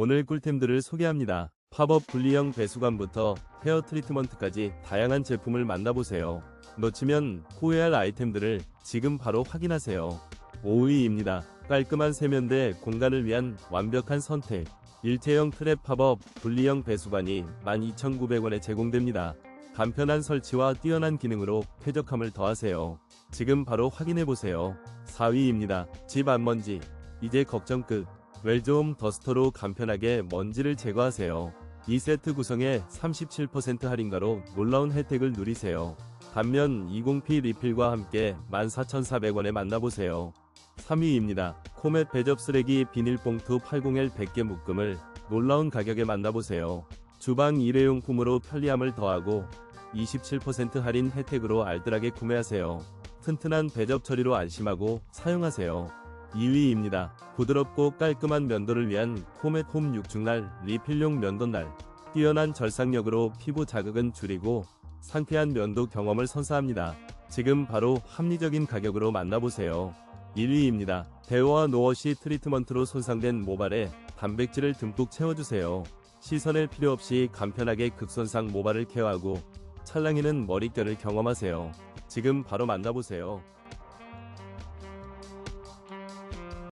오늘 꿀템들을 소개합니다. 팝업 분리형 배수관부터 헤어 트리트먼트까지 다양한 제품을 만나보세요. 놓치면 후회할 아이템들을 지금 바로 확인하세요. 5위입니다. 깔끔한 세면대 공간을 위한 완벽한 선택. 일체형 트랩 팝업 분리형 배수관이 12,900원에 제공됩니다. 간편한 설치와 뛰어난 기능으로 쾌적함을 더하세요. 지금 바로 확인해보세요. 4위입니다. 집 안먼지. 이제 걱정 끝. 웰즈홈 더스터로 간편하게 먼지를 제거하세요. 2세트 구성에 37% 할인가로 놀라운 혜택을 누리세요. 단면 20P 리필과 함께 14,400원에 만나보세요. 3위입니다. 코멧 배접 쓰레기 비닐봉투 80L 100개 묶음을 놀라운 가격에 만나보세요. 주방 일회용품으로 편리함을 더하고 27% 할인 혜택으로 알뜰하게 구매하세요. 튼튼한 배접 처리로 안심하고 사용하세요. 2위입니다. 부드럽고 깔끔한 면도를 위한 코멧 홈 6중날 리필용 면도날. 뛰어난 절삭력으로 피부 자극은 줄이고 상쾌한 면도 경험을 선사합니다. 지금 바로 합리적인 가격으로 만나보세요. 1위입니다. 데오와 노워시 트리트먼트로 손상된 모발에 단백질을 듬뿍 채워주세요. 씻어낼 필요 없이 간편하게 극손상 모발을 케어하고 찰랑이는 머릿결을 경험하세요. 지금 바로 만나보세요.